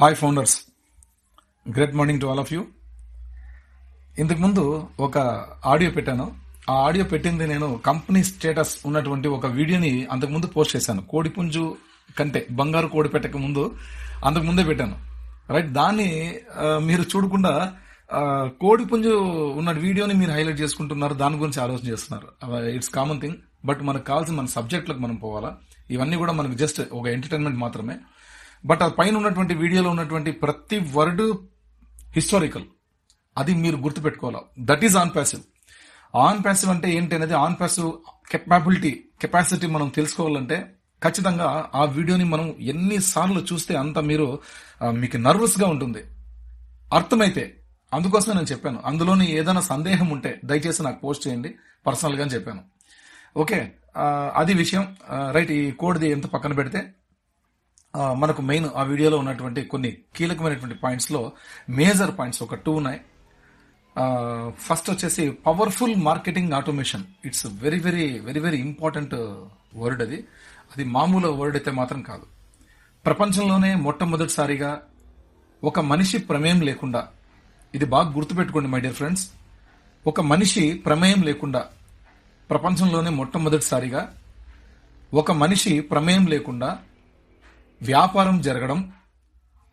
Hi founders great morning to all of you ఇంతకుముందు ఒక audio పెట్టాను. ఆ ఆడియో పెట్టింది నేను కంపెనీ స్టేటస్ ఉన్నటువంటి ఒక వీడియోని అంతకుముందు పోస్ట్ చేశాను. కోడిపుంజు కంటే బంగారు కోడి పెట్టక ముందు అంతకుముందే పెట్టాను. రైట్ దాన్ని మీరు చూడకుండా కోడిపుంజు ఉన్న వీడియోని మీరు హైలైట్ చేసుకుంటున్నారు. దాని గురించి ఆలోచన చేస్తున్నారు. ఇట్స్ కామన్ థింగ్ బట్ మనకు కావాల్సిన మన సబ్జెక్టులకు మనం పోవాలా. ఇవన్నీ కూడా మనకు జస్ట్ ఒక ఎంటర్టైన్మెంట్ మాత్రమే. బట్ ఆ పైన ఉన్నటువంటి వీడియోలో ఉన్నటువంటి ప్రతి వర్డ్ హిస్టారికల్ అది మీరు గుర్తుపెట్టుకోవాలి. That is on passive on passive అంటే ఏంటి అనేది ఆన్ ప్యాసివ్ కెపాబిలిటీ కెపాసిటీ మనం తెలుసుకోవాలంటే ఖచ్చితంగా ఆ వీడియోని మనం ఎన్నిసార్లు చూస్తే అంత మీరు మీకు నర్వస్గా ఉంటుంది. అర్థమైతే అందుకోసమే నేను చెప్పాను. అందులోని ఏదైనా సందేహం ఉంటే దయచేసి నాకు పోస్ట్ చేయండి. పర్సనల్గా చెప్పాను. ఓకే అది విషయం. రైట్ ఈ కోడ్ది ఎంత పక్కన పెడితే మనకు మెయిన్ ఆ వీడియోలో ఉన్నటువంటి కొన్ని కీలకమైనటువంటి పాయింట్స్లో మేజర్ పాయింట్స్ ఒక టూ ఉన్నాయి. ఫస్ట్ వచ్చేసి powerful marketing automation. It's very very very very important word అది. అది మామూలు వర్డ్ అయితే మాత్రం కాదు. ప్రపంచంలోనే మొట్టమొదటిసారిగా ఒక మనిషి ప్రమేయం లేకుండా ఇది బాగా గుర్తుపెట్టుకోండి మై డియర్ ఫ్రెండ్స్ ఒక మనిషి ప్రమేయం లేకుండా ప్రపంచంలోనే మొట్టమొదటిసారిగా ఒక మనిషి ప్రమేయం లేకుండా వ్యాపారం జరగడం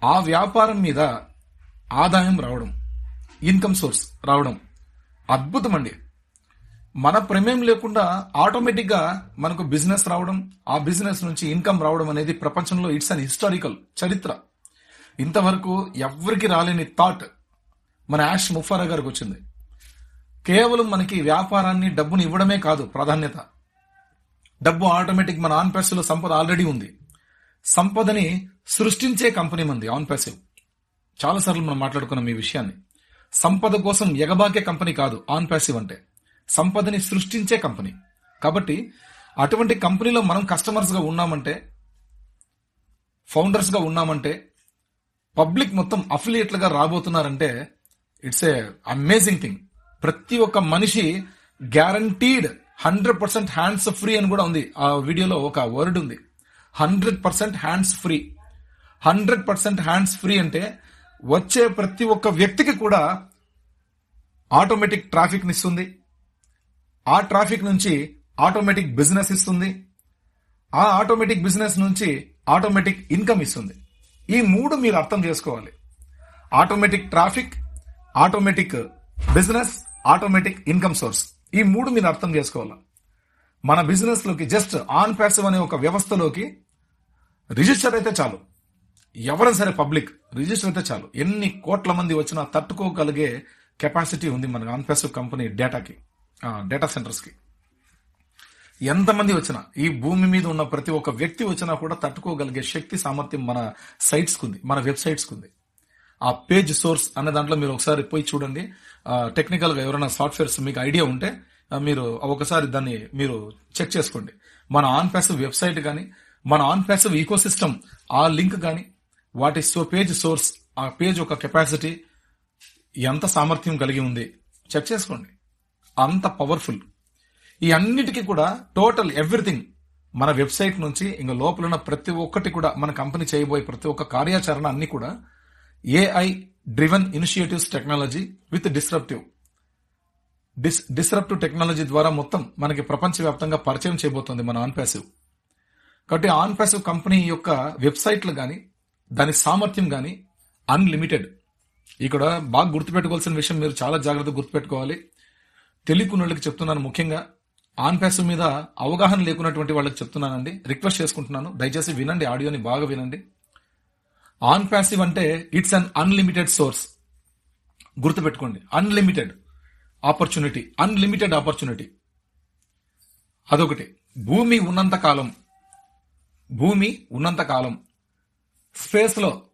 ఆ వ్యాపారం మీద ఆదాయం రావడం ఇన్కమ్ సోర్స్ రావడం అద్భుతం అండి మన ప్రమేయం లేకుండా ఆటోమేటిక్గా మనకు బిజినెస్ రావడం ఆ బిజినెస్ నుంచి ఇన్కమ్ రావడం అనేది ప్రపంచంలో ఇట్స్ అన్ హిస్టారికల్ చరిత్ర. ఇంతవరకు ఎవ్వరికి రాలేని థాట్ మన యాష్ ముఫారా గారికి వచ్చింది. కేవలం మనకి వ్యాపారాన్ని డబ్బుని ఇవ్వడమే కాదు ప్రాధాన్యత. డబ్బు ఆటోమేటిక్ మన ఆన్ ప్యాసివ్లో సంపద ఆల్రెడీ ఉంది. సంపదని సృష్టించే కంపెనీ మంది ఆన్ ప్యాసివ్. చాలాసార్లు మనం మాట్లాడుకున్నాం ఈ విషయాన్ని. సంపద కోసం ఎగబాకే కంపెనీ కాదు ఆన్ ప్యాసివ్ అంటే. సంపదని సృష్టించే కంపెనీ. కాబట్టి అటువంటి కంపెనీలో మనం కస్టమర్స్గా ఉన్నామంటే ఫౌండర్స్గా ఉన్నామంటే పబ్లిక్ మొత్తం అఫిలియేట్లుగా రాబోతున్నారంటే ఇట్స్ ఏ అమేజింగ్ థింగ్. ప్రతి ఒక్క మనిషి guaranteed hundred percent hands free అని కూడా ఉంది. ఆ వీడియోలో ఒక వర్డ్ ఉంది. Hundred percent hands free hundred percent hands free అంటే వచ్చే ప్రతి ఒక్క వ్యక్తికి కూడా ఆటోమేటిక్ ట్రాఫిక్ ఇస్తుంది. ఆ ట్రాఫిక్ నుంచి ఆటోమేటిక్ బిజినెస్ ఇస్తుంది. ఆ ఆటోమేటిక్ బిజినెస్ నుంచి ఆటోమేటిక్ ఇన్కమ్ ఇస్తుంది. ఈ మూడు మీరు అర్థం చేసుకోవాలి. Automatic traffic automatic business automatic income source. ఈ మూడు మీరు అర్థం చేసుకోవాలి? మన బిజినెస్లోకి జస్ట్ ఆన్ ప్యాసివ్ అనే ఒక వ్యవస్థలోకి రిజిస్టర్ అయితే చాలు. ఎవరైనా సరే పబ్లిక్ రిజిస్టర్ అయితే చాలు. ఎన్ని కోట్ల మంది వచ్చినా తట్టుకోగలిగే కెపాసిటీ ఉంది మనకు ఆన్ ప్యాసివ్ కంపెనీ డేటాకి డేటా సెంటర్స్కి. ఎంతమంది వచ్చినా ఈ భూమి మీద ఉన్న ప్రతి ఒక్క వ్యక్తి వచ్చినా కూడా తట్టుకోగలిగే శక్తి సామర్థ్యం మన సైట్స్ కుంది మన వెబ్సైట్స్ కుంది ఆ పేజ్ సోర్స్ అనే దాంట్లో మీరు ఒకసారి పోయి చూడండి. టెక్నికల్గా ఎవరైనా సాఫ్ట్వేర్స్ మీకు ఐడియా ఉంటే మీరు ఒకసారి దాన్ని మీరు చెక్ చేసుకోండి. మన ఆన్ ప్యాసివ్ వెబ్సైట్ కానీ మన ఆన్ ప్యాసివ్ ఈకో సిస్టమ్ ఆ లింక్ కానీ వాటి సో పేజ్ సోర్స్ ఆ పేజ్ ఒక కెపాసిటీ ఎంత సామర్థ్యం కలిగి ఉంది చెక్ చేసుకోండి. అంత పవర్ఫుల్. ఈ అన్నిటికీ కూడా టోటల్ ఎవ్రీథింగ్ మన వెబ్సైట్ నుంచి ఇంకా లోపల ఉన్న ప్రతి ఒక్కటి కూడా మన కంపెనీ చేయబోయే ప్రతి ఒక్క కార్యాచరణ అన్ని కూడా AI driven initiatives technology with disruptive dis disruptive technology ద్వారా మొత్తం మనకి ప్రపంచవ్యాప్తంగా పరిచయం చేయబోతోంది మన ఆన్ ప్యాసివ్ కాబట్టి ఆన్ ప్యాసివ్ కంపెనీ యొక్క వెబ్సైట్లు కానీ దాని సామర్థ్యం కానీ అన్లిమిటెడ్ ఇక్కడ బాగా గుర్తుపెట్టుకోవాల్సిన విషయం మీరు చాలా జాగ్రత్తగా గుర్తుపెట్టుకోవాలి. తెలియకున్నోళ్ళకి చెప్తున్నాను ముఖ్యంగా. ఆన్ ప్యాసివ్ మీద అవగాహన లేకున్నటువంటి వాళ్ళకి చెప్తున్నానండి. రిక్వెస్ట్ చేసుకుంటున్నాను. దయచేసి వినండి ఆడియోని బాగా వినండి. ఆన్ ప్యాసివ్ అంటే ఇట్స్ అన్ అన్లిమిటెడ్ సోర్స్ గుర్తుపెట్టుకోండి. Unlimited opportunity unlimited opportunity. అదొకటి. భూమి ఉన్నంత కాలం భూమి ఉన్నంత కాలం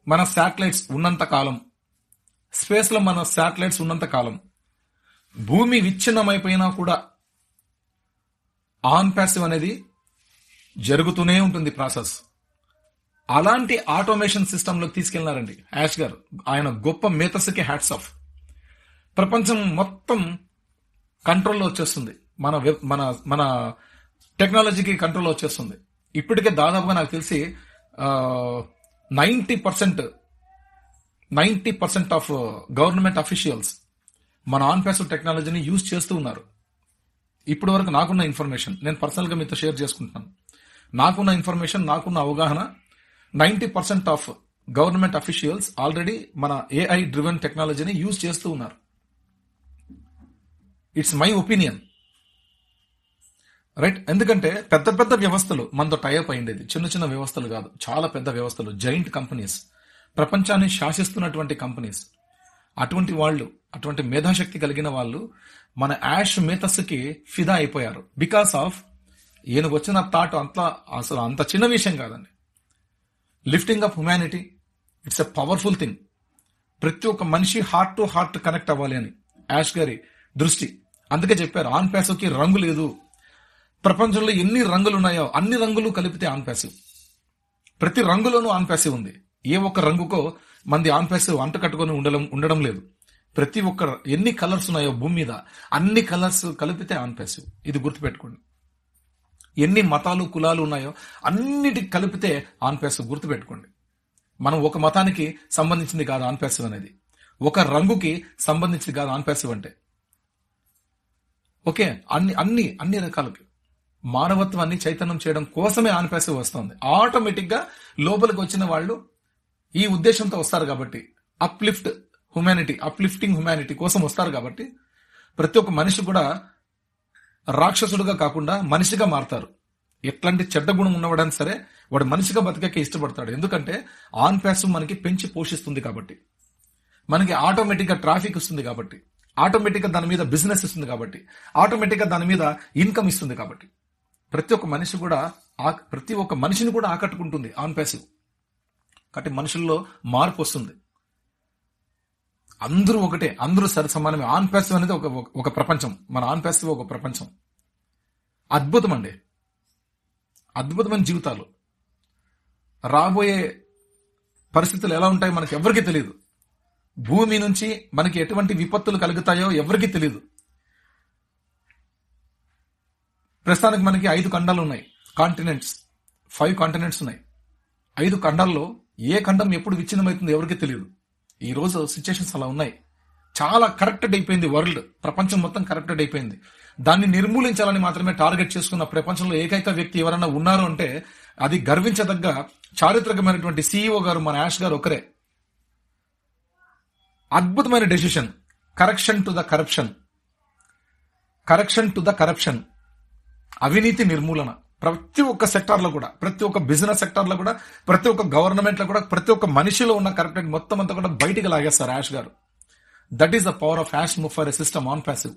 మన శాటిలైట్స్ ఉన్నంత కాలం మన శాటిలైట్స్ ఉన్నంత కాలం భూమి విచ్ఛిన్నమైపోయినా కూడా ఆన్ ప్యాసివ్ అనేది జరుగుతూనే ఉంటుంది ప్రాసెస్. అలాంటి ఆటోమేషన్ సిస్టంలోకి తీసుకెళ్ళినారండి యాష్ గారు ఆయన గొప్ప మేతస్కి హ్యాట్స్ ఆఫ్ ప్రపంచం మొత్తం కంట్రోల్లో వచ్చేస్తుంది. మన వెబ్ మన మన టెక్నాలజీకి కంట్రోల్లో వచ్చేస్తుంది. ఇప్పటికే దాదాపుగా నాకు తెలిసి ninety percent ninety percent of government officials మన ఆన్ ప్యాసివ్ టెక్నాలజీని యూజ్ చేస్తూ ఉన్నారు. ఇప్పటి వరకు నాకున్న ఇన్ఫర్మేషన్ నేను పర్సనల్గా మీతో షేర్ చేసుకుంటున్నాను. నాకున్న ఇన్ఫర్మేషన్ నాకున్న అవగాహన ninety percent of government officials already మన ఏఐ డ్రివెన్ టెక్నాలజీని యూజ్ చేస్తూ ఉన్నారు. ఇట్స్ మై ఒపీనియన్ రైట్ ఎందుకంటే పెద్ద పెద్ద వ్యవస్థలు మనతో టైప్ అయిండేది చిన్న చిన్న వ్యవస్థలు కాదు. చాలా పెద్ద వ్యవస్థలు. జైంట్ కంపెనీస్ ప్రపంచాన్ని శాసిస్తున్నటువంటి కంపెనీస్ అటువంటి వాళ్ళు అటువంటి మేధాశక్తి కలిగిన వాళ్ళు మన యాష్ మేతస్సుకి ఫిదా అయిపోయారు. బికాస్ ఆఫ్ ఈయనకు వచ్చిన థాట్ అంత అసలు అంత చిన్న విషయం కాదండి. Lifting of humanity it's a powerful thing ప్రతి ఒక్క మనిషి హార్ట్ టు హార్ట్ కనెక్ట్ అవ్వాలి అని. యాష్ గారి దృష్టి అందుకే చెప్పారు ఆన్ ప్యాసివ్కి రంగు లేదు. ప్రపంచంలో ఎన్ని రంగులు ఉన్నాయో అన్ని రంగులు కలిపితే ఆన్ ప్యాసివ్. ప్రతి రంగులోనూ ఆన్ ప్యాసివ్ ఉంది. ఏ ఒక్క రంగుకో మంది ఆన్ ప్యాసివ్ అంట కట్టుకొని ఉండడం ఉండడం లేదు. ప్రతి ఒక్క ఎన్ని కలర్స్ ఉన్నాయో భూమి మీద అన్ని కలర్స్ కలిపితే ఆన్ ప్యాసివ్. ఇది గుర్తుపెట్టుకోండి. ఎన్ని మతాలు కులాలు ఉన్నాయో అన్నిటికి కలిపితే ఆన్ ప్యాసివ్ గుర్తుపెట్టుకోండి. మనం ఒక మతానికి సంబంధించింది కాదు ఆన్ ప్యాసివ్ అనేది. ఒక రంగుకి సంబంధించింది కాదు ఆన్ ప్యాసివ్ అంటే. ఓకే అన్ని అన్ని అన్ని రకాలకి. మానవత్వాన్ని చైతన్యం చేయడం కోసమే ఆన్ వస్తుంది. ఆటోమేటిక్గా లోపలికి వచ్చిన వాళ్ళు ఈ ఉద్దేశంతో వస్తారు కాబట్టి అప్లిఫ్ట్ హ్యుమానిటీ అప్లిఫ్టింగ్ హ్యుమానిటీ కోసం వస్తారు కాబట్టి ప్రతి ఒక్క మనిషి కూడా రాక్షసుడుగా కాకుండా మనిషిగా మారతారు. ఎట్లాంటి చెడ్డ గుణం ఉన్నవాడని సరే వాడు మనిషిగా బతికే ఇష్టపడతాడు. ఎందుకంటే ఆన్ ప్యాసివ్ మనకి పెంచి పోషిస్తుంది కాబట్టి. మనకి ఆటోమేటిక్గా ట్రాఫిక్ వస్తుంది కాబట్టి. ఆటోమేటిక్గా దాని మీద బిజినెస్ ఇస్తుంది కాబట్టి ఆటోమేటిక్గా దాని మీద ఇన్కమ్ ఇస్తుంది కాబట్టి. ప్రతి ఒక్క మనిషి కూడా ఆ- ప్రతి ఒక్క మనిషిని కూడా ఆకట్టుకుంటుంది ఆన్ ప్యాసివ్. కాబట్టి మనుషుల్లో మార్పు వస్తుంది. అందరూ ఒకటే అందరూ సరి సమానమే. ఆన్ ప్యాసివ్ అనేది ఒక ఒక ప్రపంచం. మన ఆన్ ప్యాసివ్ ఒక ప్రపంచం. అద్భుతం అండి. అద్భుతమైన జీవితాలు. రాబోయే పరిస్థితులు ఎలా ఉంటాయో మనకి ఎవరికీ తెలియదు. భూమి నుంచి మనకి ఎటువంటి విపత్తులు కలుగుతాయో ఎవరికీ తెలియదు ప్రస్తుతానికి మనకి ఐదు ఖండాలు ఉన్నాయి. కాంటినెంట్స్ ఫైవ్ కాంటినెంట్స్ ఉన్నాయి. ఐదు ఖండాల్లో ఏ ఖండం ఎప్పుడు విచ్ఛిన్నమవుతుందో ఎవరికీ తెలియదు ఈరోజు రోజు సిచ్యుయేషన్స్ అలా ఉన్నాయి. చాలా కరెక్టెడ్ అయిపోయింది వరల్డ్. ప్రపంచం మొత్తం కరెక్టెడ్ అయిపోయింది. దాన్ని నిర్మూలించాలని మాత్రమే టార్గెట్ చేసుకున్న ప్రపంచంలో ఏకైక వ్యక్తి ఎవరైనా ఉన్నారు అంటే అది గర్వించదగ్గ చారిత్రకమైనటువంటి సీఈఓ గారు మన యాష్ గారు ఒకరే. అద్భుతమైన decision. Correction to the corruption correction to the corruption అవినీతి నిర్మూలన. ప్రతి ఒక్క సెక్టార్లో కూడా ప్రతి ఒక్క బిజినెస్ సెక్టార్లో కూడా ప్రతి ఒక్క గవర్నమెంట్లో కూడా ప్రతి ఒక్క మనిషిలో ఉన్న కరప్టెడ్ మొత్తం అంతా కూడా బయటికి లాగేస్తారు యాష్ గారు. That is the power of Ash move for a system on passive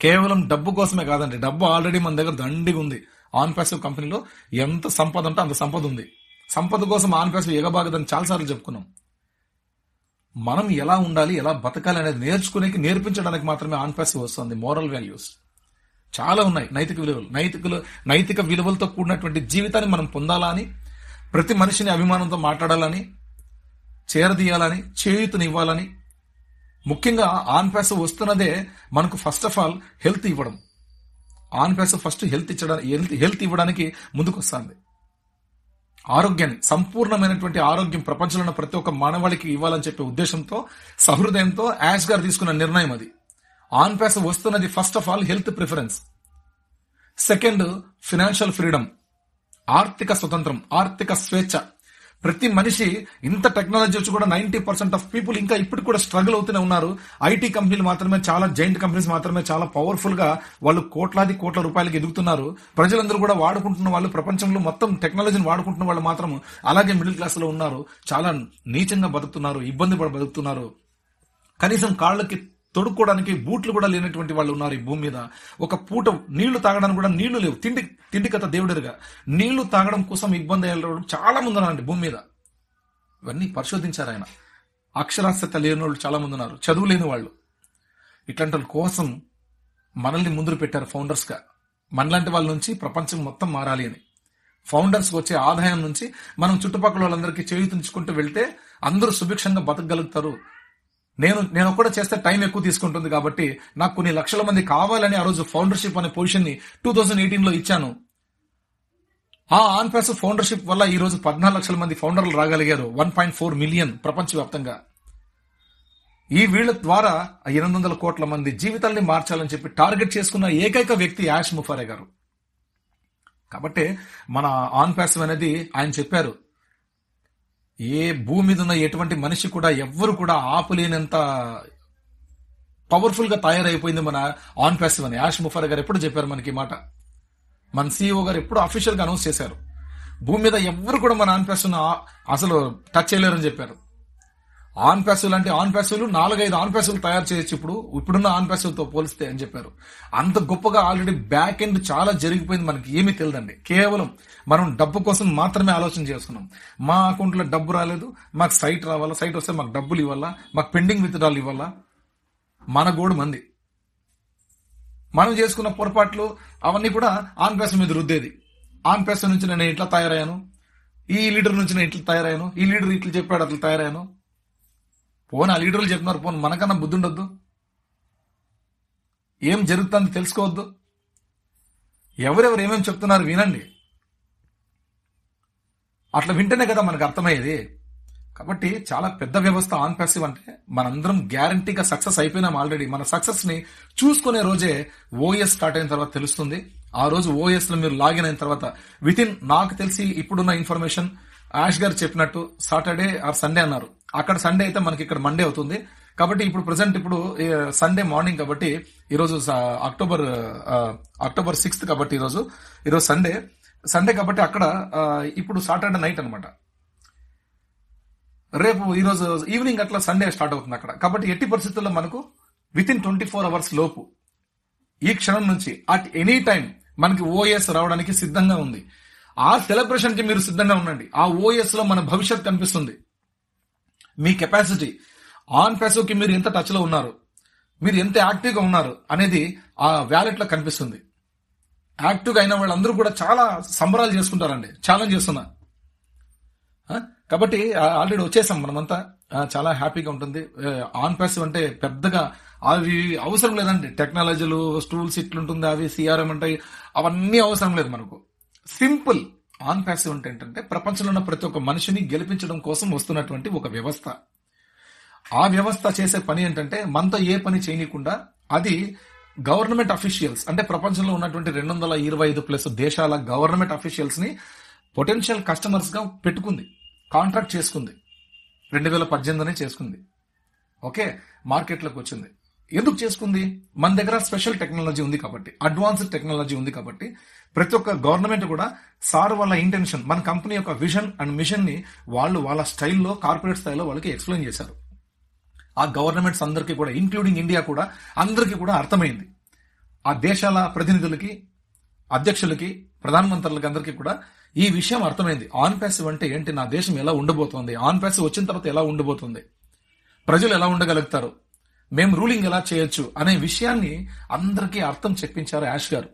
కేవలం డబ్బు కోసమే కాదండి డబ్బు ఆల్రెడీ మన దగ్గర దండిగా ఉంది. ఆన్ ప్యాసివ్ కంపెనీలో ఎంత సంపద ఉంటే అంత సంపద ఉంది. సంపద కోసం ఆన్ ప్యాసివ్ ఎగబాగదని చాలాసార్లు చెప్పుకున్నాం. మనం ఎలా ఉండాలి ఎలా బతకాలి అనేది నేర్చుకునేకి నేర్పించడానికి మాత్రమే ఆన్ ప్యాసివ్ వస్తుంది మోరల్ వాల్యూస్ చాలా ఉన్నాయి నైతిక విలువలు. నైతికలు నైతిక విలువలతో కూడినటువంటి జీవితాన్ని మనం పొందాలా అని ప్రతి మనిషిని అభిమానంతో మాట్లాడాలని చేరదీయాలని చేయూతనివ్వాలని ముఖ్యంగా ఆన్ ప్యాస్ వస్తున్నదే మనకు ఫస్ట్ ఆఫ్ ఆల్ హెల్త్ ఇవ్వడం. ఆన్ ప్యాస్ ఫస్ట్ హెల్త్ ఇచ్చడానికి హెల్త్ హెల్త్ ఇవ్వడానికి ముందుకు వస్తుంది ఆరోగ్యాన్ని సంపూర్ణమైనటువంటి ఆరోగ్యం ప్రపంచంలో ఉన్న ప్రతి ఒక్క మానవాళికి ఇవ్వాలని చెప్పే ఉద్దేశంతో సహృదయంతో యాష్ గారు తీసుకున్న నిర్ణయం అది. ఆన్ ప్యాస్ వస్తున్నది first of all health preference. Second financial freedom. ఆర్థిక స్వతంత్రం ఆర్థిక స్వేచ్ఛ. ప్రతి మనిషి ఇంత టెక్నాలజీ వచ్చి కూడా నైన్టీ పర్సెంట్ ఆఫ్ పీపుల్ ఇంకా ఇప్పుడు కూడా స్ట్రగుల్ అవుతూనే ఉన్నారు. ఐటీ కంపెనీలు మాత్రమే చాలా జైంట్ కంపెనీస్ మాత్రమే చాలా పవర్ఫుల్గా వాళ్ళు కోట్లాది కోట్ల రూపాయలకి ఎదుగుతున్నారు. ప్రజలందరూ కూడా వాడుకుంటున్న వాళ్ళు ప్రపంచంలో మొత్తం టెక్నాలజీని వాడుకుంటున్న వాళ్ళు మాత్రం అలాగే మిడిల్ క్లాస్లో ఉన్నారు. చాలా నీచంగా బతుకుతున్నారు ఇబ్బంది పడి బతుకుతున్నారు. కనీసం కాళ్ళకి తొడుక్కోవడానికి బూట్లు కూడా లేనటువంటి వాళ్ళు ఉన్నారు ఈ భూమి మీద. ఒక పూట నీళ్ళు తాగడానికి కూడా నీళ్ళు లేవు. తిండి తిండి కథ దేవుడిగా నీళ్ళు తాగడం కోసం ఇబ్బంది అయ్యేవాళ్ళు చాలా మంది ఉన్నారండి భూమి మీద. ఇవన్నీ పరిశోధించారు ఆయన. అక్షరాస్యత లేని వాళ్ళు చాలా మంది ఉన్నారు. చదువు లేని వాళ్ళు. ఇట్లాంటి వాళ్ళ కోసం మనల్ని ముందు పెట్టారు ఫౌండర్స్గా మనలాంటి వాళ్ళ నుంచి ప్రపంచం మొత్తం మారాలి అని. ఫౌండర్స్కి వచ్చే ఆదాయం నుంచి మనం చుట్టుపక్కల వాళ్ళందరికీ చేయుతుంచుకుంటూ వెళ్తే అందరూ సుభిక్షంగా బతకగలుగుతారు. నేను నేను ఒక్కడే చేస్తే టైం ఎక్కువ తీసుకుంటుంది కాబట్టి నాకు కొన్ని లక్షల మంది కావాలని ఆ రోజు ఫౌండర్షిప్ అనే పొజిషన్ని టూ థౌజండ్ ఎయిటీన్లో ఇచ్చాను. ఆ ఆన్ ప్యాస్ ఫౌండర్షిప్ వల్ల ఈ రోజు పద్నాలుగు లక్షల మంది ఫౌండర్లు రాగలిగారు. వన్ పాయింట్ ఫోర్ మిలియన్ ప్రపంచవ్యాప్తంగా. ఈ వీళ్ళ ద్వారా ఎనిమిది వందల కోట్ల మంది జీవితాల్ని మార్చాలని చెప్పి టార్గెట్ చేసుకున్న ఏకైక వ్యక్తి యాష్ ముఫారే గారు. కాబట్టి మన ఆన్ ప్యాసివ్ అనేది ఆయన చెప్పారు ఏ భూమి మీద ఉన్న ఎటువంటి మనిషి కూడా ఎవ్వరు కూడా ఆపలేనంత పవర్ఫుల్గా తయారైపోయింది మన ఆన్ ప్యాసివ్ అని. యాష్ ముఫర్ గారు ఎప్పుడు చెప్పారు మనకి మాట? మన సీఈఓ గారు ఎప్పుడు అఫీషియల్గా అనౌన్స్ చేశారు. భూమి మీద ఎవ్వరు కూడా మన ఆన్ ప్యాసివ్ అసలు టచ్ చేయలేరని చెప్పారు. ఆన్ ప్యాసివ్ అంటే ఆన్ ప్యాసివ్లు నాలుగైదు ఆన్ ప్యాసివ్లు తయారు చేయొచ్చు ఇప్పుడు. ఇప్పుడున్న ఆన్ ప్యాసివ్తో పోలిస్తే అని చెప్పారు. అంత గొప్పగా ఆల్రెడీ బ్యాక్ ఎండ్ చాలా జరిగిపోయింది మనకి ఏమీ తెలియదండి. కేవలం మనం డబ్బు కోసం మాత్రమే ఆలోచన చేస్తున్నాం మా అకౌంట్లో డబ్బు రాలేదు మాకు సైట్ రావాలా సైట్ వస్తే మాకు డబ్బులు ఇవ్వాలా మాకు పెండింగ్ విత్డ్రాలు ఇవ్వాలా? మన గోడు మంది. మనం చేసుకున్న పొరపాట్లు అవన్నీ కూడా ఆన్ ప్యాస్ మీద రుద్దేది. ఆన్ ప్యాస్ నుంచి నేను ఇట్లా తయారయ్యాను? ఈ లీడర్ నుంచి నేను ఇట్లా తయారయ్యాను? ఈ లీడర్ ఇట్లా చెప్పాడు అట్లా తయారయ్యాను? పోను ఆ లీడర్లు చెప్తున్నారు పోను మనకన్నా బుద్ధి ఉండొద్దు. ఏం జరుగుతుందో తెలుసుకోవద్దు. ఎవరెవరు ఏమేమి చెప్తున్నారు వినండి. అట్లా వింటేనే కదా మనకు అర్థమయ్యేది. కాబట్టి చాలా పెద్ద వ్యవస్థ ఆన్ ప్యాసివ్ అంటే మనందరం గ్యారంటీగా సక్సెస్ అయిపోయినాం ఆల్రెడీ. మన సక్సెస్ని చూసుకునే రోజే ఓఎస్ స్టార్ట్ అయిన తర్వాత తెలుస్తుంది. ఆ రోజు ఓఎస్లో మీరు లాగిన్ అయిన తర్వాత విత్ ఇన్ నాకు తెలిసి ఇప్పుడున్న ఇన్ఫర్మేషన్ యాష్ గారు చెప్పినట్టు సాటర్డే ఆర్ సండే అన్నారు. అక్కడ సండే అయితే మనకి ఇక్కడ మండే అవుతుంది. కాబట్టి ఇప్పుడు ప్రజెంట్ ఇప్పుడు సండే మార్నింగ్ కాబట్టి ఈరోజు అక్టోబర్ అక్టోబర్ సిక్స్త్ కాబట్టి ఈరోజు ఈరోజు సండే. సండే కాబట్టి అక్కడ ఇప్పుడు సాటర్డే నైట్ అనమాట రేపు ఈరోజు ఈవినింగ్ అట్లా సండే స్టార్ట్ అవుతుంది అక్కడ. కాబట్టి ఎట్టి పరిస్థితుల్లో మనకు within twenty four hours లోపు ఈ క్షణం నుంచి అట్ ఎనీ టైం మనకి ఓఎస్ రావడానికి సిద్ధంగా ఉంది. ఆ సెలబ్రేషన్కి మీరు సిద్ధంగా ఉండండి. ఆ ఓఎస్లో మన భవిష్యత్ కనిపిస్తుంది. మీ కెపాసిటీ ఆన్ ప్యాసివ్కి మీరు ఎంత టచ్లో ఉన్నారు? మీరు ఎంత యాక్టివ్గా ఉన్నారు? అనేది ఆ వ్యాలెట్లో కనిపిస్తుంది. యాక్టివ్గా అయిన వాళ్ళందరూ కూడా చాలా సంబరాలు చేసుకుంటారండి. ఛాలెంజ్ చేస్తున్నా. కాబట్టి ఆల్రెడీ వచ్చేసాం మనమంతా. చాలా హ్యాపీగా ఉంటుంది. ఆన్ ప్యాసివ్ అంటే పెద్దగా అవి అవసరం లేదండి. టెక్నాలజీలు స్టూల్స్ ఇట్లుంటుంది అవి సిఆర్ఎం ఉంటాయి అవన్నీ అవసరం లేదు మనకు. సింపుల్ ఆన్ ప్యాసివ్ అంటే ఏంటంటే ప్రపంచంలో ఉన్న ప్రతి ఒక్క మనిషిని గెలిపించడం కోసం వస్తున్నటువంటి ఒక వ్యవస్థ. ఆ వ్యవస్థ చేసే పని ఏంటంటే మనతో ఏ పని చేయనీయకుండా అది గవర్నమెంట్ అఫీషియల్స్ అంటే ప్రపంచంలో ఉన్నటువంటి రెండు వందల ఇరవై ఐదు ప్లస్ దేశాల గవర్నమెంట్ అఫీషియల్స్ని పొటెన్షియల్ కస్టమర్స్గా పెట్టుకుంది కాంట్రాక్ట్ చేసుకుంది. రెండు వేల పద్దెనిమిదినే చేసుకుంది. ఓకే మార్కెట్లోకి వచ్చింది. ఎందుకు చేసుకుంది? మన దగ్గర స్పెషల్ టెక్నాలజీ ఉంది కాబట్టి అడ్వాన్స్డ్ టెక్నాలజీ ఉంది కాబట్టి ప్రతి ఒక్క గవర్నమెంట్ కూడా సార్ వాళ్ళ ఇంటెన్షన్ మన కంపెనీ యొక్క విజన్ అండ్ మిషన్ని వాళ్ళు వాళ్ళ స్టైల్లో కార్పొరేట్ స్థాయిలో వాళ్ళకి ఎక్స్ప్లెయిన్ చేశారు. ఆ గవర్నమెంట్స్ అందరికీ కూడా ఇంక్లూడింగ్ ఇండియా కూడా అందరికీ కూడా అర్థమైంది. ఆ దేశాల ప్రతినిధులకి అధ్యక్షులకి ప్రధానమంత్రులకి అందరికీ కూడా ఈ విషయం అర్థమైంది. ఆన్ ప్యాసివ్ అంటే ఏంటి? నా దేశం ఎలా ఉండబోతోంది ఆన్ ప్యాసివ్ వచ్చిన తర్వాత ఎలా ఉండబోతుంది ప్రజలు ఎలా ఉండగలుగుతారు? మేము రూలింగ్ ఎలా చేయొచ్చు అనే విషయాన్ని అందరికీ అర్థం చెప్పించారు యాష్ గారు.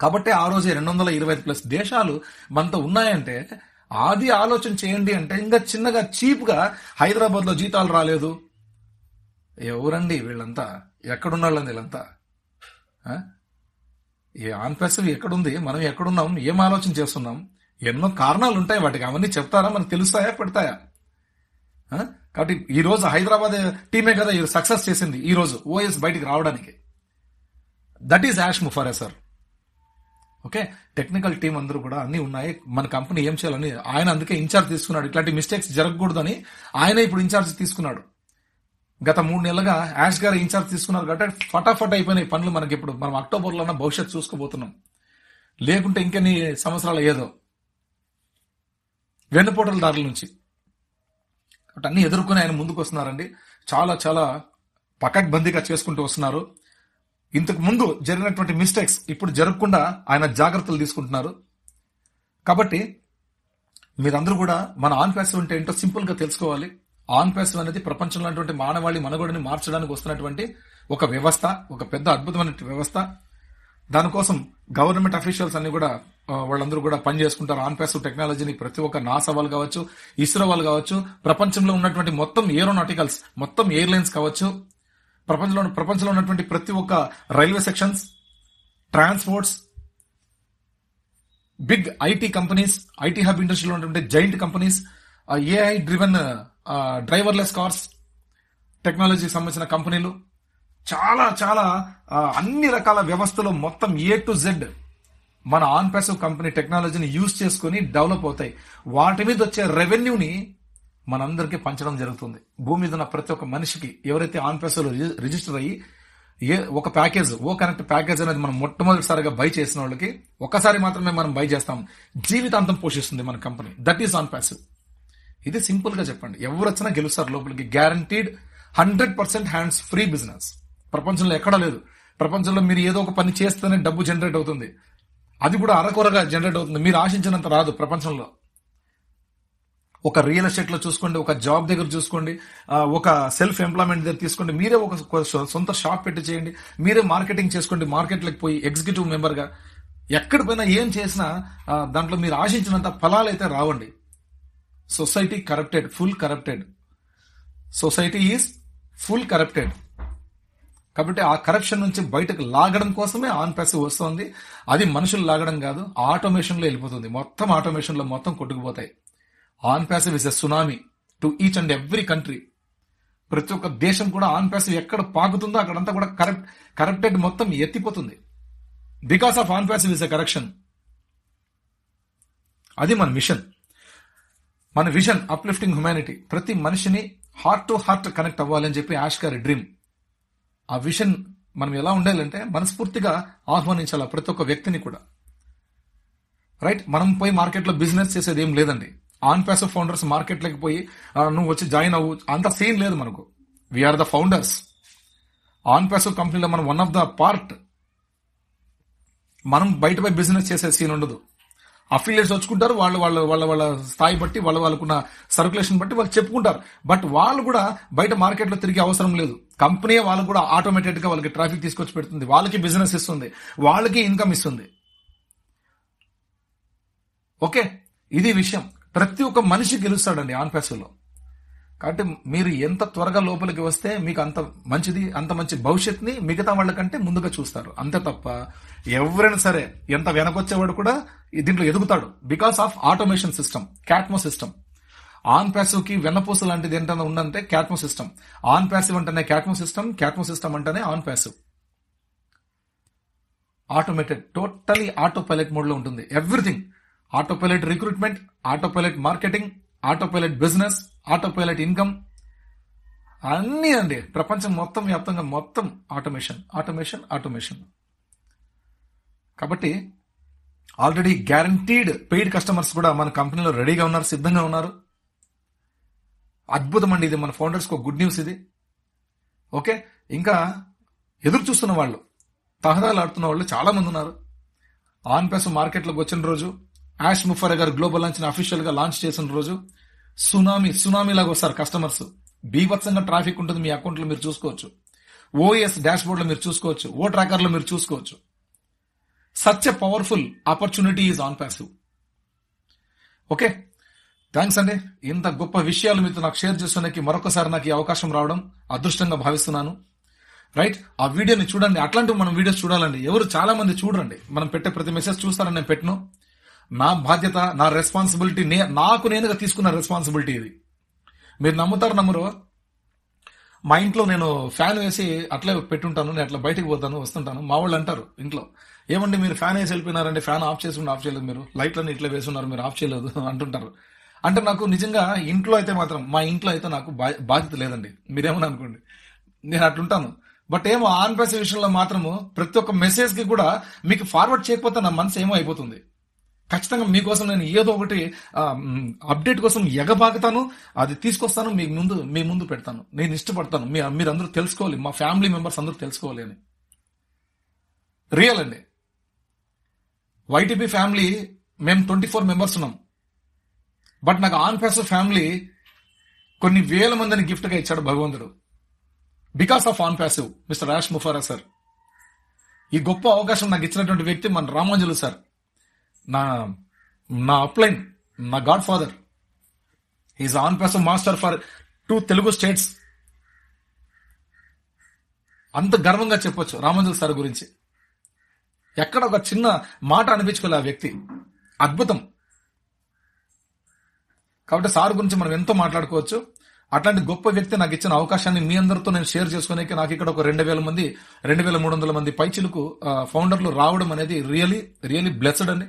కాబట్టి ఆ రోజే రెండు వందల ఇరవై ఐదు ప్లస్ దేశాలు మనతో ఉన్నాయంటే ఆది ఆలోచన చేయండి అంటే ఇంకా చిన్నగా చీప్గా హైదరాబాద్లో జీతాలు రాలేదు. ఎవరండి వీళ్ళంతా? ఎక్కడున్న వాళ్ళండి వీళ్ళంతా ఏ ఆన్ ఎక్కడుంది? మనం ఎక్కడున్నాం? ఏం ఆలోచన చేస్తున్నాం? ఎన్నో కారణాలు ఉంటాయి వాటికి. అవన్నీ చెప్తారా? మనకు తెలుస్తాయా? పెడతాయా? కాబట్టి ఈ రోజు హైదరాబాద్ టీమే కదా సక్సెస్ చేసింది. ఈ రోజు ఓఎస్ బయటికి రావడానికి. That is Ash Mufareh sir okay technical team అందరూ కూడా అన్నీ ఉన్నాయి. మన కంపెనీ ఏం చేయాలని ఆయన అందుకే ఇన్ఛార్జ్ తీసుకున్నాడు. ఇట్లాంటి మిస్టేక్స్ జరగకూడదని ఆయన ఇప్పుడు ఇన్ఛార్జ్ తీసుకున్నాడు. గత మూడు నెలలుగా యాష్ గారు ఇన్ఛార్జ్ తీసుకున్నారు కాబట్టి ఫటాఫట్ అయిపోయినాయి పనులు మనకి ఇప్పుడు. మనం అక్టోబర్లో భవిష్యత్ చూసుకోబోతున్నాం. లేకుంటే ఇంకెన్ని సంవత్సరాలు ఏదో వెన్నుపోటల దారుల నుంచి. బట్ అన్ని ఎదుర్కొని ఆయన ముందుకు వస్తున్నారండి చాలా చాలా పకడ్బందీగా చేసుకుంటూ వస్తున్నారు. ఇంతకు ముందు జరిగినటువంటి మిస్టేక్స్ ఇప్పుడు జరగకుండా ఆయన జాగ్రత్తలు తీసుకుంటున్నారు. కాబట్టి మీరందరూ కూడా మన ఆన్ ప్యాసివ్ అంటే ఏంటో సింపుల్గా తెలుసుకోవాలి. ఆన్ ప్యాసివ్ అనేది ప్రపంచంలో మానవాళి మనుగడని మార్చడానికి వస్తున్నటువంటి ఒక వ్యవస్థ ఒక పెద్ద అద్భుతమైన వ్యవస్థ. దానికోసం గవర్నమెంట్ అఫీషియల్స్ అన్ని కూడా వాళ్ళందరూ కూడా పని చేసుకుంటారు ఆన్ టెక్నాలజీని ప్రతి ఒక్క నాసా వాళ్ళు కావచ్చు ఇస్రో వాళ్ళు కావచ్చు ప్రపంచంలో ఉన్నటువంటి మొత్తం ఏరోనాటికల్స్ మొత్తం ఎయిర్లైన్స్ కావచ్చు ప్రపంచంలో ప్రపంచంలో ఉన్నటువంటి ప్రతి ఒక్క railway sections transports big IT companies IT hub ఇండస్ట్రీలో ఉన్నటువంటి giant companies AI driven driverless cars టెక్నాలజీకి సంబంధించిన కంపెనీలు చాలా చాలా అన్ని రకాల వ్యవస్థలు మొత్తం ఏ టు జెడ్ మన ఆన్ ప్యాసివ్ కంపెనీ టెక్నాలజీని యూజ్ చేసుకుని డెవలప్ అవుతాయి. వాటి మీద వచ్చే రెవెన్యూని మనందరికీ పంచడం జరుగుతుంది. భూమి మీద ఉన్న ప్రతి ఒక్క మనిషికి ఎవరైతే ఆన్ ప్యాసివ్లో రిజిస్టర్ అయ్యి ఏ ఒక ప్యాకేజ్ ఓ కనెక్ట్ ప్యాకేజ్ అనేది మనం మొట్టమొదటిసారిగా బై చేసిన వాళ్ళకి ఒకసారి మాత్రమే మనం బై చేస్తాం. జీవితాంతం పోషిస్తుంది మన company that is on passive ఇది సింపుల్గా చెప్పండి. ఎవరు వచ్చినా గెలుస్తారు లోపలికి. Guaranteed hundred percent hands free business ప్రపంచంలో ఎక్కడా లేదు. ప్రపంచంలో మీరు ఏదో ఒక పని చేస్తేనే డబ్బు జనరేట్ అవుతుంది. అది కూడా అరకొరగా జనరేట్ అవుతుంది. మీరు ఆశించినంత రాదు ప్రపంచంలో. ఒక రియల్ ఎస్టేట్లో చూసుకోండి ఒక జాబ్ దగ్గర చూసుకోండి ఒక సెల్ఫ్ ఎంప్లాయ్మెంట్ దగ్గర తీసుకోండి. మీరే ఒక సొంత షాప్ పెట్టి చేయండి. మీరే మార్కెటింగ్ చేసుకోండి మార్కెట్లకు పోయి ఎగ్జిక్యూటివ్ మెంబర్గా. ఎక్కడ పోయినా ఏం చేసినా దాంట్లో మీరు ఆశించినంత ఫలాలు అయితే రావండి. Society corrupted full corrupted. Society is full corrupted. కాబట్టి ఆ కరప్షన్ నుంచి బయటకు లాగడం కోసమే ఆన్ ప్యాసివ్ వస్తుంది. అది మనుషులు లాగడం కాదు ఆటోమేషన్లో వెళ్ళిపోతుంది. మొత్తం ఆటోమేషన్లో మొత్తం కొట్టుకుపోతాయి. On passive is a tsunami to each and every country ప్రతి ఒక్క దేశం కూడా ఆన్ ప్యాసివ్ ఎక్కడ పాకుతుందో అక్కడంతా కూడా కరప్ట్ కరప్టెడ్ మొత్తం ఎత్తిపోతుంది. Because of on passive is a correction అది మన మిషన్ మన విజన్ అప్లిఫ్టింగ్ హ్యుమానిటీ ప్రతి మనిషిని హార్ట్ టు హార్ట్ కనెక్ట్ అవ్వాలని చెప్పి ఆష్కారి డ్రీమ్ ఆ విషన్ మనం ఎలా ఉండాలంటే మనస్ఫూర్తిగా ఆహ్వానించాలి ప్రతి ఒక్క వ్యక్తిని కూడా. రైట్ మనం పోయి మార్కెట్లో బిజినెస్ చేసేది ఏం లేదండి. ఆన్ ప్యాసివ్ ఫౌండర్స్ మార్కెట్లోకి పోయి నువ్వు వచ్చి జాయిన్ అవ్వు. అంత సీన్ లేదు మనకు. We're the founders on passive కంపెనీలో మనం వన్ ఆఫ్ ద పార్ట్ మనం బయట పోయి బిజినెస్ చేసే సీన్ ఉండదు. అఫిలియేట్స్ వచ్చుకుంటారు వాళ్ళు వాళ్ళ వాళ్ళ వాళ్ళ స్థాయి బట్టి వాళ్ళ వాళ్ళకున్న సర్క్యులేషన్ బట్టి వాళ్ళు చెప్పుకుంటారు. బట్ వాళ్ళు కూడా బయట మార్కెట్లో తిరిగే అవసరం లేదు. కంపెనీ వాళ్ళు కూడా ఆటోమేటెడ్గా వాళ్ళకి ట్రాఫిక్ తీసుకొచ్చి పెడుతుంది. వాళ్ళకి బిజినెస్ ఇస్తుంది. వాళ్ళకి ఇన్కమ్ ఇస్తుంది. ఓకే ఇది విషయం. ప్రతి ఒక్క మనిషి గెలుస్తాడండి ఆన్లో కాబట్టి మీరు ఎంత త్వరగా లోపలికి వస్తే మీకు అంత మంచిది అంత మంచి భవిష్యత్తుని మిగతా వాళ్ళకంటే ముందుగా చూస్తారు. అంతే తప్ప ఎవరైనా సరే ఎంత వెనకొచ్చేవాడు కూడా దీంట్లో ఎదుగుతాడు. Because of automation system Catmo system on ప్యాసివ్కి వెన్నపూస లాంటిది ఏంటన్నా ఉందంటే క్యాట్మో సిస్టమ్ ఆన్ ప్యాసివ్ అంటేనే క్యాట్మో సిస్టమ్ క్యాట్మో సిస్టమ్ అంటేనే on passive automated totally autopilot మోడ్లో ఉంటుంది. Everything autopilot recruitment autopilot marketing autopilot business autopilot income అన్నీ అండి. ప్రపంచం మొత్తం వ్యాప్తంగా మొత్తం ఆటోమేషన్ ఆటోమేషన్ ఆటోమేషన్. కాబట్టి ఆల్రెడీ గ్యారంటీడ్ పెయిడ్ కస్టమర్స్ కూడా మన కంపెనీలో రెడీగా ఉన్నారు సిద్ధంగా ఉన్నారు. అద్భుతం అండి ఇది మన ఫౌండర్స్కి ఒక గుడ్ న్యూస్ ఇది. ఓకే? ఇంకా ఎదురు చూస్తున్న వాళ్ళు తహదాలు ఆడుతున్న వాళ్ళు చాలామంది ఉన్నారు. ఆన్ ప్యాస్ మార్కెట్లోకి వచ్చిన రోజు యాష్ ముఫర్ గారు గ్లోబల్ లాంచ్ అఫీషియల్గా లాంచ్ చేసిన రోజు సునామీ సునామీ లాగా వస్తారు కస్టమర్స్ బీభత్సంగా ట్రాఫిక్ ఉంటుంది మీ అకౌంట్లో మీరు చూసుకోవచ్చు. ఓఎస్ డాష్ బోర్డ్లో మీరు చూసుకోవచ్చు. ఓ ట్రాకర్లో మీరు చూసుకోవచ్చు. Such a powerful opportunity is on passive okay thanks అండి. ఇంత గొప్ప విషయాలు మీతో నాకు షేర్ చేసుకునేకి మరొకసారి నాకు ఈ అవకాశం రావడం అదృష్టంగా భావిస్తున్నాను. రైట్ ఆ వీడియోని చూడండి. అట్లాంటివి మనం వీడియోస్ చూడాలండి. ఎవరు చాలా మంది చూడండి. మనం పెట్టే ప్రతి మెసేజ్ చూస్తారని నేను పెట్టను. నా బాధ్యత నా రెస్పాన్సిబిలిటీ నే నాకు నేనుగా తీసుకున్న రెస్పాన్సిబిలిటీ ఇది. మీరు నమ్ముతారు నమ్మరు? మా ఇంట్లో నేను ఫ్యాన్ వేసి అట్లే పెట్టుంటాను నేను అట్లా బయటకు పోతాను వస్తుంటాను. మా వాళ్ళు అంటారు ఇంట్లో ఏమండి మీరు ఫ్యాన్ వేసి వెళ్ళిపోయినారండి ఫ్యాన్ ఆఫ్ చేసుకుని ఆఫ్ చేయలేదు మీరు. లైట్లను ఇట్లా వేసున్నారు మీరు ఆఫ్ చేయలేదు అంటుంటారు. అంటే నాకు నిజంగా ఇంట్లో అయితే మాత్రం మా ఇంట్లో అయితే నాకు బా- బాధ్యత లేదండి. మీరేమని అనుకోండి. నేను అట్లుంటాను. బట్ ఏమో ఆన్ ప్రెస్ విషయంలో మాత్రము ప్రతి ఒక్క మెసేజ్కి కూడా మీకు ఫార్వర్డ్ చేయకపోతే నా మనసు ఏమో అయిపోతుంది. ఖచ్చితంగా మీకోసం నేను ఏదో ఒకటి అప్డేట్ కోసం ఎగబాగుతాను అది తీసుకొస్తాను మీ ముందు మీ ముందు పెడతాను. నేను ఇష్టపడతాను. మీ మీరందరూ తెలుసుకోవాలి. మా ఫ్యామిలీ మెంబర్స్ అందరూ తెలుసుకోవాలి అని. రియల్ అండి. వైటీపీ ఫ్యామిలీ మేము ట్వంటీ ఫోర్ మెంబర్స్ ఉన్నాం. బట్ నాకు ఆన్ ప్యాస్ ఫ్యామిలీ కొన్ని వేల మందిని గిఫ్ట్గా ఇచ్చాడు భగవంతుడు. Because of on passive mister Ash Mufareh sir ఈ గొప్ప అవకాశం నాకు ఇచ్చినటువంటి వ్యక్తి మన రామాంజలు సార్ నా నా అప్లైన్ నా godfather is on person master for two Telugu states అంత గర్వంగా చెప్పొచ్చు రామంజల్ సార్ గురించి. ఎక్కడ ఒక చిన్న మాట అనిపించుకోలే ఆ వ్యక్తి. అద్భుతం. కాబట్టి సార్ గురించి మనం ఎంతో మాట్లాడుకోవచ్చు. అట్లాంటి గొప్ప వ్యక్తి నాకు ఇచ్చిన అవకాశాన్ని మీ అందరితో నేను షేర్ చేసుకునేకి నాకు ఇక్కడ ఒక రెండు వేల మంది రెండు వేల మూడు వందల మంది పైచిలకు ఫౌండర్లు రావడం అనేది రియలీ రియలీ బ్లెస్డ్ అండి.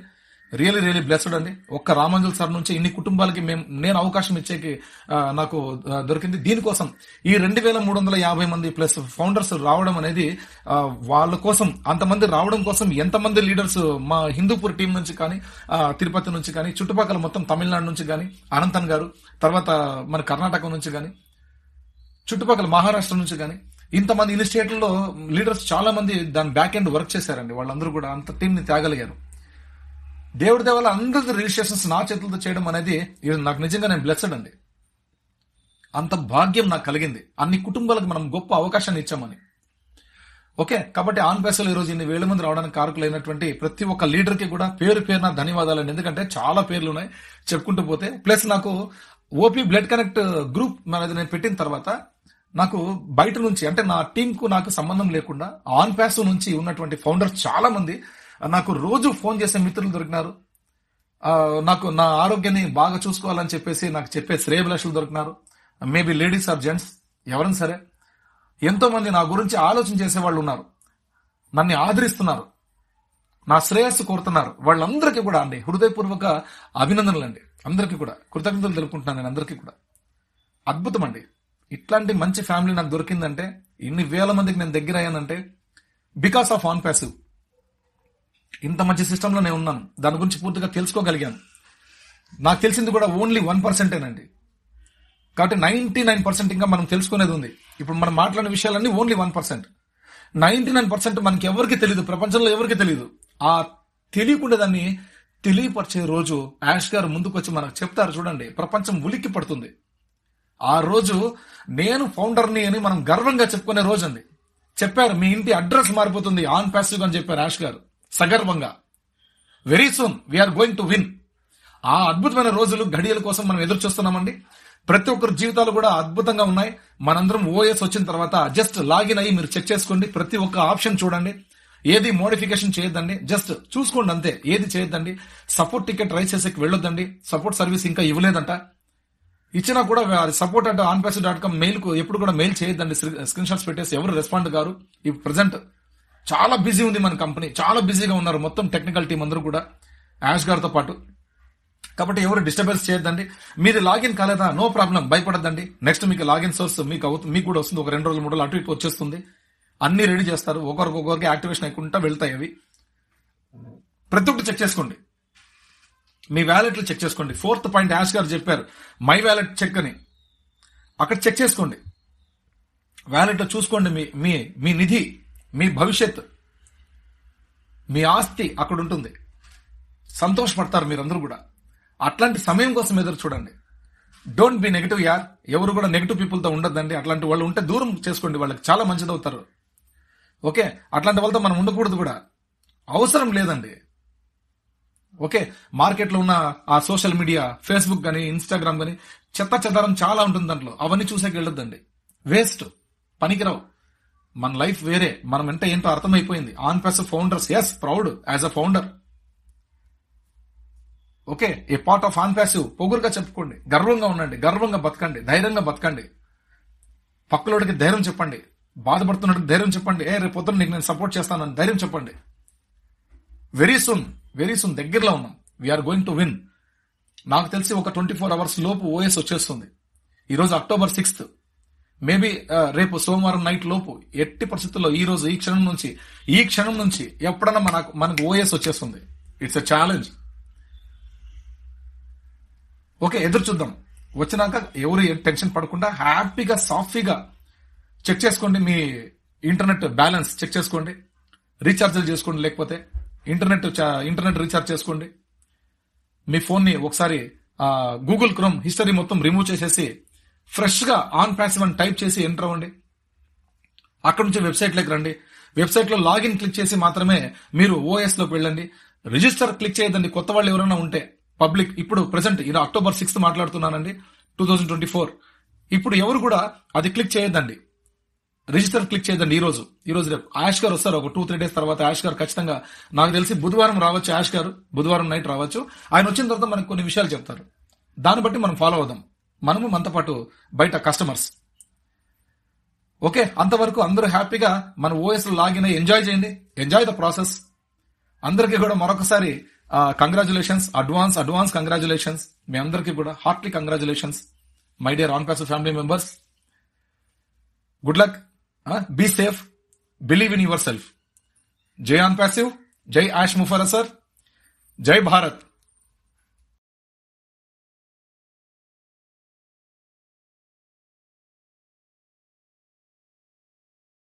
రియలీ రియలీ బ్లెస్డ్ అండి. ఒక్క రామంజల్ సార్ నుంచి ఇన్ని కుటుంబాలకి మేము నేను అవకాశం ఇచ్చేకి నాకు దొరికింది దీనికోసం. ఈ రెండు వేల మూడు వందల యాభై మంది ప్లస్ ఫౌండర్స్ రావడం అనేది వాళ్ళ కోసం అంతమంది రావడం కోసం ఎంతమంది లీడర్స్ మా హిందూపూర్ టీం నుంచి కానీ తిరుపతి నుంచి కానీ చుట్టుపక్కల మొత్తం తమిళనాడు నుంచి కానీ అనంతన్ గారు తర్వాత మన కర్ణాటక నుంచి కానీ చుట్టుపక్కల మహారాష్ట్ర నుంచి కానీ ఇంతమంది ఇన్ని స్టేట్లలో లీడర్స్ చాలా మంది దాని బ్యాక్ ఎండ్ వర్క్ చేశారండి. వాళ్ళందరూ కూడా అంత టీంని తేగలిగారు. దేవుడి దేవాల అందరి రిజిస్ట్రేషన్స్ నా చేతులతో చేయడం అనేది నాకు నిజంగా నేను బ్లెస్డ్ అండి. అంత భాగ్యం నాకు కలిగింది. అన్ని కుటుంబాలకు మనం గొప్ప అవకాశాన్ని ఇచ్చామని. ఓకే కాబట్టి ఆన్ పేసలు ఈరోజు ఇన్ని వేల మంది రావడానికి కారకులైనటువంటి ప్రతి ఒక్క లీడర్కి కూడా పేరు పేరున ధన్యవాదాలండి. ఎందుకంటే చాలా పేర్లు ఉన్నాయి. చెప్పుకుంటూ పోతే ప్లస్ నాకు ఓపీ బ్లడ్ కనెక్ట్ గ్రూప్ అనేది నేను పెట్టిన తర్వాత నాకు బయట నుంచి అంటే నా టీంకు నాకు సంబంధం లేకుండా ఆన్ ప్యాస్ నుంచి ఉన్నటువంటి ఫౌండర్స్ చాలా మంది నాకు రోజు ఫోన్ చేసే మిత్రులు దొరికినారు. నాకు నా ఆరోగ్యాన్ని బాగా చూసుకోవాలని చెప్పేసి నాకు చెప్పే శ్రేయభిలాషులు దొరికినారు. మేబీ లేడీస్ ఆర్ జెంట్స్ ఎవరైనా సరే. ఎంతో మంది నా గురించి ఆలోచన చేసే వాళ్ళు ఉన్నారు. నన్ను ఆదరిస్తున్నారు. నా శ్రేయస్సు కోరుతున్నారు. వాళ్ళందరికీ కూడా అండి హృదయపూర్వక అభినందనలు అండి అందరికీ కూడా. కృతజ్ఞతలు తెలుపుకుంటున్నాను నేను అందరికీ కూడా. అద్భుతం అండి. ఇట్లాంటి మంచి ఫ్యామిలీ నాకు దొరికిందంటే ఇన్ని వేల మందికి నేను దగ్గర అయ్యానంటే బికాస్ ఆఫ్ ఆన్ ప్యాసివ్ ఇంత మంచి సిస్టంలో నేను ఉన్నాను. దాని గురించి పూర్తిగా తెలుసుకోగలిగాను. నాకు తెలిసింది కూడా ఓన్లీ వన్ పర్సెంటేనండి. కాబట్టి నైన్టీ నైన్ పర్సెంట్ ఇంకా మనం తెలుసుకునేది ఉంది. ఇప్పుడు మనం మాట్లాడిన విషయాలన్నీ only one percent. Ninety nine percent మనకి ఎవరికి తెలియదు ప్రపంచంలో ఎవరికి తెలియదు ఆ తెలియకుండా దాన్ని తెలియపరిచే రోజు యాష్ గారు ముందుకొచ్చి మనకు చెప్తారు చూడండి. ప్రపంచం ఉలిక్కి పడుతుంది. ఆ రోజు నేను ఫౌండర్ని అని మనం గర్వంగా చెప్పుకునే రోజు అండి చెప్పారు మీ ఇంటి అడ్రస్ మారిపోతుంది. ఆన్ ప్యాసివ్ అని చెప్పారు యాష్ గారు. సగర్వంగా. Very soon we're going to win ఆ అద్భుతమైన రోజులు ఘడియల కోసం మనం ఎదురు చూస్తున్నామండి ప్రతి ఒక్కరి జీవితాలు కూడా అద్భుతంగా ఉన్నాయి. మనందరం ఓఎస్ వచ్చిన తర్వాత జస్ట్ లాగిన్ అయ్యి మీరు చెక్ చేసుకోండి. ప్రతి ఒక్క ఆప్షన్ చూడండి. ఏది మోడిఫికేషన్ చేయొద్దండి. జస్ట్ చూసుకోండి అంతే. ఏది చేయొద్దండి. సపోర్ట్ టికెట్ రైస్ చేసేకి వెళ్ళొద్దండి. సపోర్ట్ సర్వీస్ ఇంకా ఇవ్వలేదంట. ఇచ్చినా కూడా సపోర్ట్ అంటే ఆన్పాస్ డాట్ కామ్ మెయిల్కు ఎప్పుడు కూడా మెయిల్ చేయొద్దండి. స్క్రీన్ షాట్స్ పెట్టేసి ఎవరు రెస్పాండ్ గారు ఈ ప్రజెంట్ చాలా బిజీ ఉంది మన కంపెనీ. చాలా బిజీగా ఉన్నారు మొత్తం టెక్నికల్ టీం అందరూ కూడా. యాష్ గారితో పాటు. కాబట్టి ఎవరు డిస్టర్బెన్స్ చేయొద్దండి. మీరు లాగిన్ కాలేదా? నో ప్రాబ్లం భయపడద్దండి. నెక్స్ట్ మీకు లాగిన్ సోర్స్ మీకు అవుతుంది మీకు కూడా వస్తుంది. ఒక రెండు రోజులు మూడు రోజులు అటు ఇటు వచ్చేస్తుంది. అన్ని రెడీ చేస్తారు. ఒకరికి ఒకరికి యాక్టివేషన్ అయ్యకుండా వెళ్తాయి అవి. ప్రతి ఒక్కటి చెక్ చేసుకోండి. మీ వ్యాలెట్లు చెక్ చేసుకోండి. ఫోర్త్ పాయింట్ యాష్ గారు చెప్పారు. మై వ్యాలెట్ చెక్ అని. అక్కడ చెక్ చేసుకోండి. వ్యాలెట్లో చూసుకోండి మీ మీ మీ నిధి. మీ భవిష్యత్ మీ ఆస్తి అక్కడ ఉంటుంది సంతోషపడతారు మీరందరూ కూడా. అట్లాంటి సమయం కోసం ఎదురు చూడండి. డోంట్ బి నెగిటివ్ యార్ ఎవరు కూడా నెగిటివ్ పీపుల్తో ఉండద్దండి. అట్లాంటి వాళ్ళు ఉంటే దూరం చేసుకోండి. వాళ్ళకి చాలా మంచిది అవుతారు ఓకే? అట్లాంటి వాళ్ళతో మనం ఉండకూడదు కూడా. అవసరం లేదండి. ఓకే? మార్కెట్లో ఉన్న ఆ సోషల్ మీడియా ఫేస్బుక్ కానీ ఇన్స్టాగ్రామ్ కానీ చెత్త చెదారం చాలా ఉంటుంది దాంట్లో. అవన్నీ చూసేకి వెళ్ళొద్దండి. వేస్ట్. పనికిరావు. మన లైఫ్ వేరే. మనం అంటే ఏంటో అర్థమైపోయింది. On plus founders. Yes proud as a founder okay a part of on passive పొగురుగా చెప్పుకోండి. గర్వంగా ఉండండి. గర్వంగా బతకండి. ధైర్యంగా బతకండి. పక్కలోడికి ధైర్యం చెప్పండి. బాధపడుతున్నాడికి ధైర్యం చెప్పండి. ఏ రేపు పొద్దున్న నీకు నేను సపోర్ట్ చేస్తానని ధైర్యం చెప్పండి. వెరీ సూన్ వెరీ సూన్ దగ్గరలో ఉన్నాం. వీఆర్ గోయింగ్ టు విన్ నాకు తెలిసి ఒక ట్వంటీ ఫోర్ అవర్స్ లోపు ఓఎస్ వచ్చేస్తుంది. ఈరోజు అక్టోబర్ సిక్స్త్ మేబీ రేపు సోమవారం నైట్ లోపు ఎట్టి పరిస్థితుల్లో ఈ రోజు ఈ క్షణం నుంచి ఈ క్షణం నుంచి ఎప్పుడన్నా మనకు మనకు ఓఎస్ వచ్చేస్తుంది. ఇట్స్ అ ఛాలెంజ్ ఓకే ఎదురు చూద్దాం. వచ్చినాక ఎవరు టెన్షన్ పడకుండా హ్యాపీగా సాఫీగా చెక్ చేసుకోండి మీ ఇంటర్నెట్ బ్యాలెన్స్ చెక్ చేసుకోండి. రీఛార్జ్లు చేసుకోండి లేకపోతే ఇంటర్నెట్ ఇంటర్నెట్ రీఛార్జ్ చేసుకోండి. మీ ఫోన్ని ఒకసారి గూగుల్ క్రోమ్ హిస్టరీ మొత్తం రిమూవ్ చేసేసి ఫ్రెష్గా ఆన్ ప్యాసివ్ అని టైప్ చేసి ఎంటర్ అవ్వండి. అక్కడ నుంచి వెబ్సైట్లోకి రండి. వెబ్సైట్లో లాగిన్ క్లిక్ చేసి మాత్రమే మీరు ఓఎస్లోకి వెళ్ళండి. రిజిస్టర్ క్లిక్ చేయదండి కొత్త వాళ్ళు ఎవరైనా ఉంటే పబ్లిక్ ఇప్పుడు ప్రెసెంట్ ఇది అక్టోబర్ సిక్స్త్ మాట్లాడుతున్నానండి టూ థౌజండ్ ట్వంటీ ఫోర్. ఇప్పుడు ఎవరు కూడా అది క్లిక్ చేయొద్దండి. రిజిస్టర్ క్లిక్ చేయదండి ఈ రోజు. ఈ రోజు రేపు. యాష్ గారు వస్తారు. ఒక టూ త్రీ డేస్ తర్వాత యాష్ గారు ఖచ్చితంగా నాకు తెలిసి బుధవారం రావచ్చు. యాష్ గారు బుధవారం నైట్ రావచ్చు. ఆయన వచ్చిన తర్వాత మనకు కొన్ని విషయాలు చెప్తారు. దాన్ని బట్టి మనం ఫాలో అవుదాం. మనము మనతో పాటు బయట కస్టమర్స్ ఓకే అంతవరకు అందరూ హ్యాపీగా మన ఓఎస్ లాగిన్ అయ్యి ఎంజాయ్ చేయండి. ఎంజాయ్ ద ప్రాసెస్ అందరికీ కూడా మరొకసారి కంగ్రాచులేషన్స్ అడ్వాన్స్ అడ్వాన్స్ కంగ్రాచులేషన్స్ మీ అందరికీ కూడా heartly congratulations my dear on passive family members good luck be safe believe in yourself జై ఆన్ ప్యాసివ్ జై ఆష్ ముఫరా సార్ జై భారత్